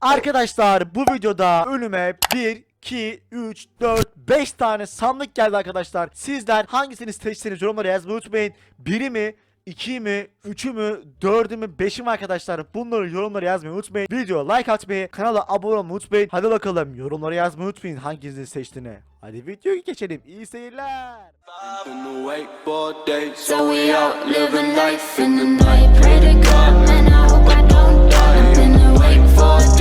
Arkadaşlar bu videoda önüme 1, 2, 3, 4, 5 tane sandık geldi arkadaşlar. Sizler hangisini seçseniz yorumlara yazmayı unutmayın. Biri mi? 2 mi? 3'ü mü? 4'ü mü? 5'i mi arkadaşlar? Bunları yorumlara yazmayı unutmayın. Video like atmayı, kanala abone olmayı unutmayın. Hadi bakalım yorumlara yazmayı unutmayın hangisini seçtiğini. Hadi videoya geçelim. İyi seyirler. So we out living life in the night. Pray to God, man, I hope I don't die. I've been awake for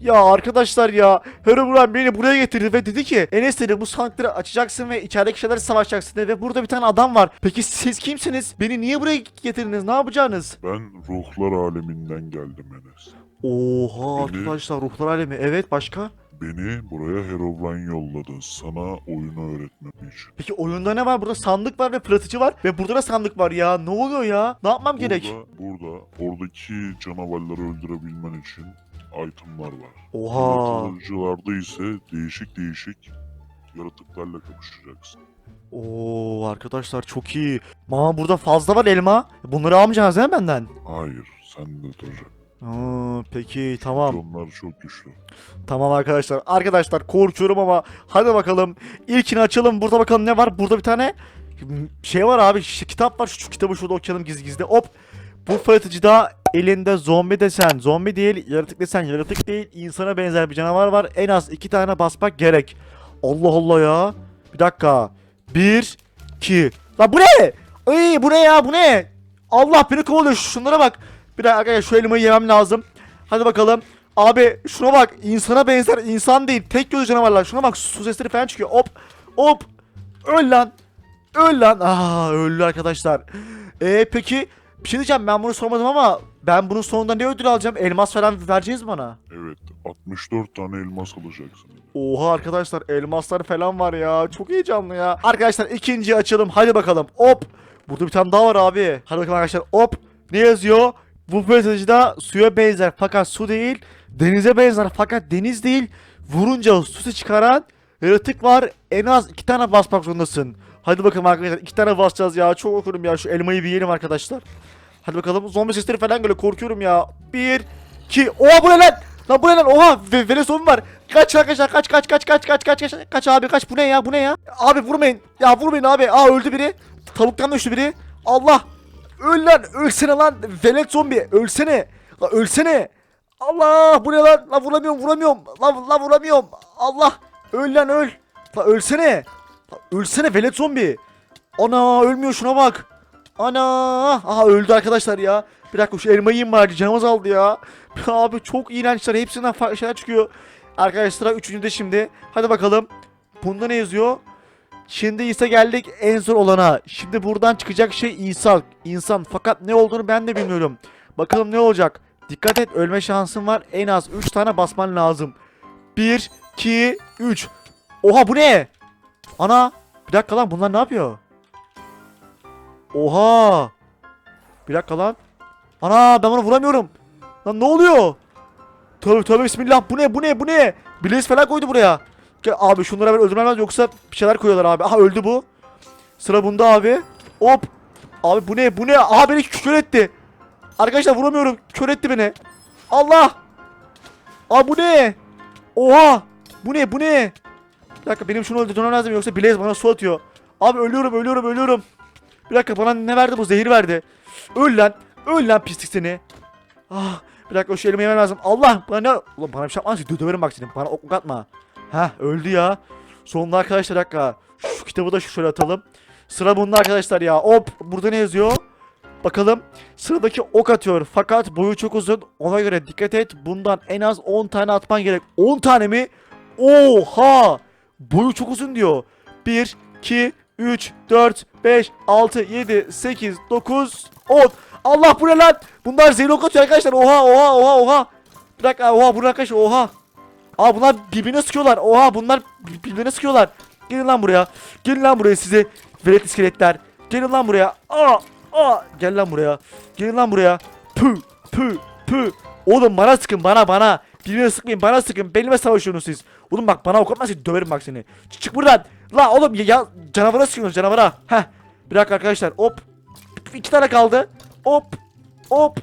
Ya arkadaşlar ya Herobrine beni buraya getirdi ve dedi ki Enes dedi bu sandıkları açacaksın ve içerideki şeyleri savaşacaksın dedi ve burada bir tane adam var. Peki siz kimsiniz? Beni niye buraya getirdiniz? Ne yapacaksınız? Ben ruhlar aleminden geldim Enes. Oha Beni- arkadaşlar ruhlar alemi. Evet başka? Beni buraya Herobrine yolladı sana oyunu öğretmem için. Peki oyunda ne var? Burada sandık var ve fırlatıcı var ve burada da sandık var ya. Ne oluyor ya? Ne yapmam gerek? Burada, burada oradaki canavarları öldürebilmen için itemlar var. Oha. Yaratıcılarda ise değişik değişik yaratıklarla kapışacaksın. Oo arkadaşlar çok iyi. Mama burada fazla var elma. Bunları almayacaksınız değil mi benden? Hayır, sen de duracak. Aa, peki tamam. Onlar çok güçlü. Tamam arkadaşlar. Arkadaşlar korkuyorum ama hadi bakalım. İlkini açalım. Burada bakalım ne var? Burada bir tane şey var abi. ş- kitap var. Şu, şu kitabı şurada okuyalım gizli gizli. Hop. Bu fırlatıcıda elinde zombi desen. Zombi değil. Yaratık desen. Yaratık değil. insana benzer bir canavar var. En az iki tane basmak gerek. Allah Allah ya. Bir dakika. Bir. iki. Lan bu ne? Ay bu ne ya? Bu ne? Allah beni kovalıyor. Şunlara bak. Bir dakika arkadaşlar şu elmayı yemem lazım. Hadi bakalım. Abi şuna bak insana benzer insan değil tek gözlü canavarlar şuna bak su sesleri falan çıkıyor hop hop öl lan öl lan aa öldü arkadaşlar Eee peki bir şey diyeceğim ben bunu sormadım ama ben bunun sonunda ne ödül alacağım? Elmas falan vereceğiz bana? Evet, 64 tane elmas alacaksın. Oha arkadaşlar elmaslar falan var ya. Çok heyecanlı ya. Arkadaşlar ikinciyi açalım. Hadi bakalım. Hop! Burada bir tane daha var abi. Hadi bakalım arkadaşlar. Hop! Ne yazıyor? Bu mesajda suya benzer fakat su değil Denize benzer fakat deniz değil. Vurunca su çıkaran yaratık var. En az iki tane basmak zorundasın. Hadi bakalım arkadaşlar. İki tane basacağız ya. Çok okurum ya. Şu elmayı bir yiyelim arkadaşlar Hadi bakalım zombi sesleri falan geliyor. Korkuyorum ya. Bir iki Oha bu ne lan? Lan bu ne lan? Oha ve Veneson var. Kaç arkadaşlar kaç kaç kaç kaç kaç kaç kaç kaç abi kaç. Bu ne ya bu ne ya? Abi vurmayın. Ya vurmayın abi. Aa öldü biri. Tavuktan düştü biri. Allah. Öl lan ölsene lan. Velet zombi ölsene. Lan ölsene. Allah bu ne lan? Lan vuramıyorum vuramıyorum. Lan lan vuramıyorum. Allah. Öl lan öl. Lan ölsene. Lan ölsene velet zombi. Ana ölmüyor şuna bak Ana aha öldü arkadaşlar ya Bir dakika şu elmayı yiyeyim bari canım azaldı ya Abi çok iğrençler hepsinden farklı şeyler çıkıyor Arkadaşlar üçüncüde şimdi Hadi bakalım Bunda ne yazıyor Şimdi ise geldik en zor olana. Şimdi buradan çıkacak şey. İnsan. Fakat ne olduğunu ben de bilmiyorum. Bakalım ne olacak. Dikkat et ölme şansın var. En az 3 tane basman lazım. 1, 2, 3. Oha bu ne? Ana. Bir dakika lan bunlar ne yapıyor? Oha. Bir dakika lan. Ana ben bunu vuramıyorum. Lan ne oluyor? Tövbe tövbe bismillah. Bu ne bu ne bu ne? Blaze falan koydu buraya. Gel abi şunları ben öldürmem lazım yoksa bir şeyler koyuyorlar abi. Aha öldü bu. Sıra bunda abi. Hop. Abi bu ne bu ne? Aha beni kör etti. Arkadaşlar vuramıyorum. Kör etti beni. Allah. Abi bu ne? Oha. Bu ne bu ne? Bir dakika benim şunu öldürmem lazım yoksa Blaze bana su atıyor. Abi ölüyorum ölüyorum ölüyorum. Bir dakika bana ne verdi bu? Zehir verdi. Öl lan. Öl lan pislik seni. Ah. Bir dakika şu elimi yemem lazım. Allah bana ne? Ulan bana bir şey yapmaz ki. Döverim bak seni. Bana ok atma. Heh öldü ya. Sonunda arkadaşlar dakika. Şu kitabı da şöyle atalım. Sıra bunda arkadaşlar ya. Hop burada ne yazıyor? Bakalım. Sıradaki ok atıyor. Fakat boyu çok uzun. Ona göre dikkat et. Bundan en az 10 tane atman gerek. 10 tane mi? Oha! Boyu çok uzun diyor. 1, 2, 3, 4, 5, 6, 7, 8, 9, 10. Allah bu ne lan? Bunlar zehir ok atıyor arkadaşlar. Oha oha oha oha. Bir dakika oha bunu arkadaşlar oha. Aa bunlar birbirine sıkıyorlar. Oha bunlar bir- birbirine sıkıyorlar. Gelin lan buraya. Gelin lan buraya sizi. Velet iskeletler. Gelin lan buraya. Aa, aa. Gel lan buraya. Gelin lan buraya. Pü pü pü. Oğlum bana sıkın bana bana. Birbirine sıkmayın bana sıkın. Benimle savaşıyorsunuz siz. Oğlum bak bana ok atmazsın döverim bak seni. Çık buradan. La oğlum ya, ya canavara sıkıyorsunuz canavara. Heh. Bir dakika arkadaşlar hop. İki tane kaldı. Hop. Hop.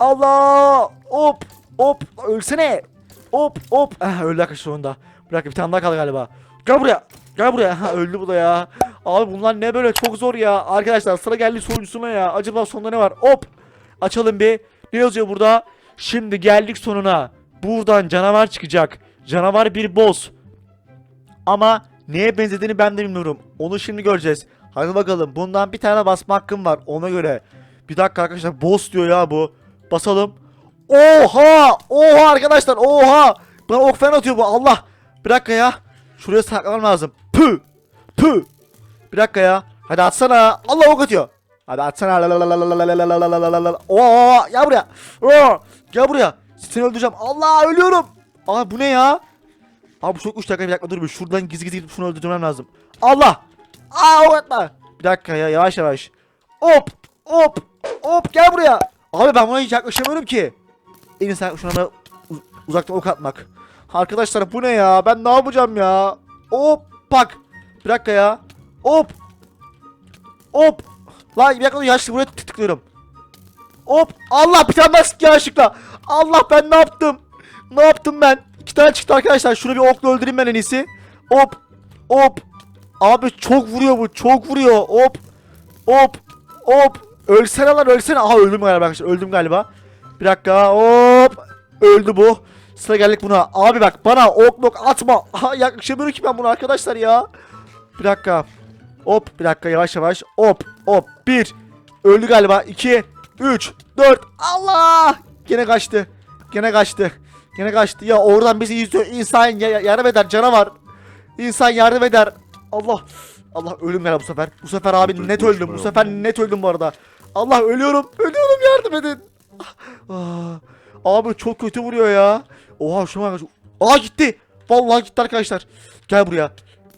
Allah! Hop! Hop! Ölsene! Hop! Hop! Ah, öldü arkadaşlar sonunda. Bir dakika bir tane daha kaldı galiba. Gel buraya! Gel buraya! Ha, öldü bu da ya. Abi bunlar ne böyle çok zor ya. Arkadaşlar sıra geldi sonuncusuna ya. Acaba sonunda ne var? Hop! Açalım bir. Ne yazıyor burada? Şimdi geldik sonuna. Buradan canavar çıkacak. Canavar bir boss. Ama Neye benzediğini ben de bilmiyorum. Onu şimdi göreceğiz. Hadi bakalım bundan bir tane basma hakkım var ona göre. Bir dakika arkadaşlar boss diyor ya bu. Basalım. Oha! Oha arkadaşlar oha! Bana ok falan atıyor bu Allah. Bir dakika ya. Şuraya saklamam lazım. Pü! Pü! Bir dakika ya. Hadi atsana. Allah ok atıyor. Hadi atsana. Oo, gel buraya. Oo, gel buraya. Seni öldüreceğim. Allah ölüyorum. Aa bu ne ya? Abi çok 3 dakika bir dakika dur bir şuradan gizli gizli gidip şunu öldürmem lazım. Allah! Aa atma. Bir dakika ya yavaş yavaş. Hop! Hop! Hop gel buraya. Abi ben buna hiç yaklaşamıyorum ki. En iyisi şuna uz- uzaktan ok atmak. Arkadaşlar bu ne ya? Ben ne yapacağım ya? Hop! Bak! Bir dakika ya. Hop! Hop! Lan bir dakika yaşlı buraya tık- tıklıyorum. Hop! Allah bir tane sık yanlışlıkla. Allah ben ne yaptım? Ne yaptım ben? İki tane çıktı arkadaşlar. Şunu bir okla öldüreyim ben en iyisi. Hop. Hop. Abi çok vuruyor bu. Çok vuruyor. Hop. Hop. Hop. Ölsene lan ölsene. Aha öldüm galiba arkadaşlar. Öldüm galiba. Bir dakika. Hop. Öldü bu. Sıra geldik buna. Abi bak bana ok ok atma. Aha yaklaşamıyorum ki ben bunu arkadaşlar ya. Bir dakika. Hop bir dakika yavaş yavaş. Hop hop. Bir. Öldü galiba. İki. Üç. Dört. Allah. Gene kaçtı. Gene kaçtı. Gene kaçtı. Ya oradan bizi izliyor. İnsan ya- ya- yardım eder canavar. İnsan yardım eder. Allah. Allah ölüm gel bu sefer. Bu sefer abi net öldüm. Bu sefer net öldüm bu arada. Allah ölüyorum. Ölüyorum yardım edin. Ah, Abi çok kötü vuruyor ya. Oha şuna bak. Aa gitti. Vallahi gitti arkadaşlar. Gel buraya.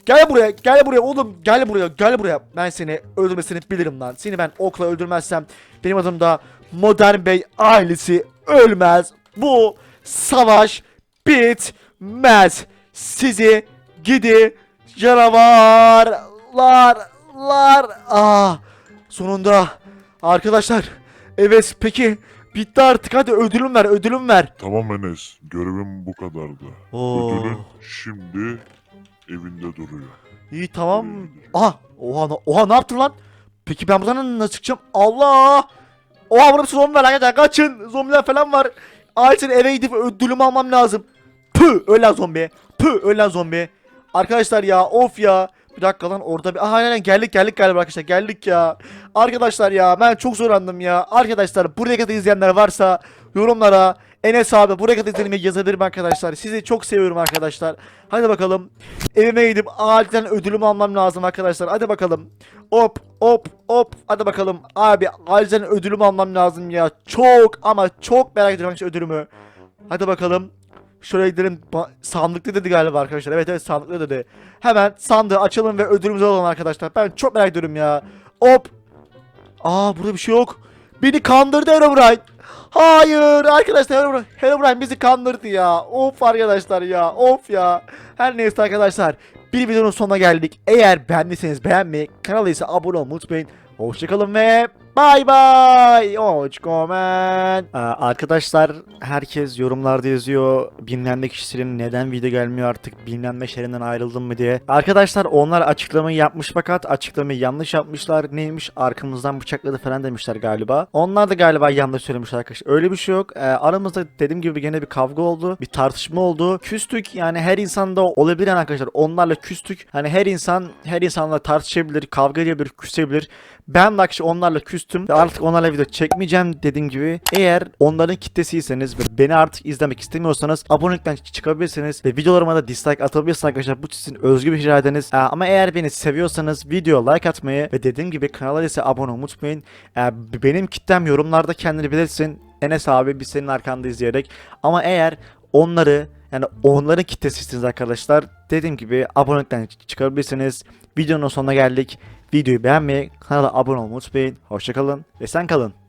Gel buraya. Gel buraya oğlum. Gel buraya. Gel buraya. Ben seni öldürmesini bilirim lan. Seni ben okla öldürmezsem benim adım da Modern Bey ailesi ölmez. Bu savaş bitmez. Sizi gidi canavarlar lar. Ah sonunda arkadaşlar evet peki bitti artık hadi ödülüm ver ödülüm ver. Tamam Enes. Görevim bu kadardı. Oo. Ödülün şimdi evinde duruyor. İyi tamam. Aha oha na- oha ne yaptın lan? Peki ben buradan nasıl çıkacağım? Allah! Oha burada bir zombi var arkadaşlar kaçın. Zombiler falan var. Acil eve gidip ödülümü almam lazım. Pü ölen zombi. Pü ölen zombi. Arkadaşlar ya of ya. Bir dakika lan orada bir... Aha aynen geldik geldik galiba arkadaşlar geldik ya. Arkadaşlar ya ben çok zorlandım ya. Arkadaşlar buraya kadar izleyenler varsa yorumlara Enes abi buraya kadar izlediğimi yazabilirim arkadaşlar. Sizi çok seviyorum arkadaşlar. Hadi bakalım. Evime gidip acilen ödülümü almam lazım arkadaşlar. Hadi bakalım. Hop hop hop. Hadi bakalım. Abi acilen ödülümü almam lazım ya. Çok ama çok merak ediyorum ödülümü. Hadi bakalım. Şöyle gidelim. Sandıkta dedi galiba arkadaşlar. Evet evet sandıkta dedi. Hemen sandığı açalım ve ödülümüzü alalım arkadaşlar. Ben çok merak ediyorum ya. Hop. Aa burada bir şey yok. Beni kandırdı Herobrine. Hayır arkadaşlar Herobrine, Herobrine bizi kandırdı ya. Of arkadaşlar ya. Of ya. Her neyse arkadaşlar. Bir videonun sonuna geldik. Eğer beğendiyseniz beğenmeyi, kanala ise abone olmayı unutmayın. Hoşçakalın ve bay bay. Hoşçakalın. Ee, arkadaşlar herkes yorumlarda yazıyor. Bilmem ne kişilerin neden video gelmiyor artık bilmem ne şerinden ayrıldım mı diye. Arkadaşlar onlar açıklamayı yapmış fakat açıklamayı yanlış yapmışlar. Neymiş arkamızdan bıçakladı falan demişler galiba. Onlar da galiba yanlış söylemişler arkadaşlar. Öyle bir şey yok. Ee, aramızda dediğim gibi gene bir kavga oldu. Bir tartışma oldu. Küstük yani her insanda olabilir yani arkadaşlar. Onlarla küstük. Hani her insan her insanla tartışabilir, kavga edebilir, küsebilir. Ben de arkadaşlar onlarla küstüm. Ve Artık onlarla video çekmeyeceğim dediğim gibi. Eğer onların kitlesiyseniz ve beni artık izlemek istemiyorsanız abonelikten çı- çıkabilirsiniz. Ve videolarıma da dislike atabilirsiniz arkadaşlar. Bu sizin özgür bir iradeniz. Ee, ama eğer beni seviyorsanız video like atmayı ve dediğim gibi kanala ise abone unutmayın. Ee, benim kitlem yorumlarda kendini bilirsin. Enes abi biz senin arkanda izleyerek. Ama eğer onları yani onların kitlesisiniz arkadaşlar. Dediğim gibi abonelikten çı- çıkabilirsiniz. Videonun sonuna geldik. Videoyu beğenmeyi, kanala abone olmayı unutmayın. Hoşçakalın ve sen kalın.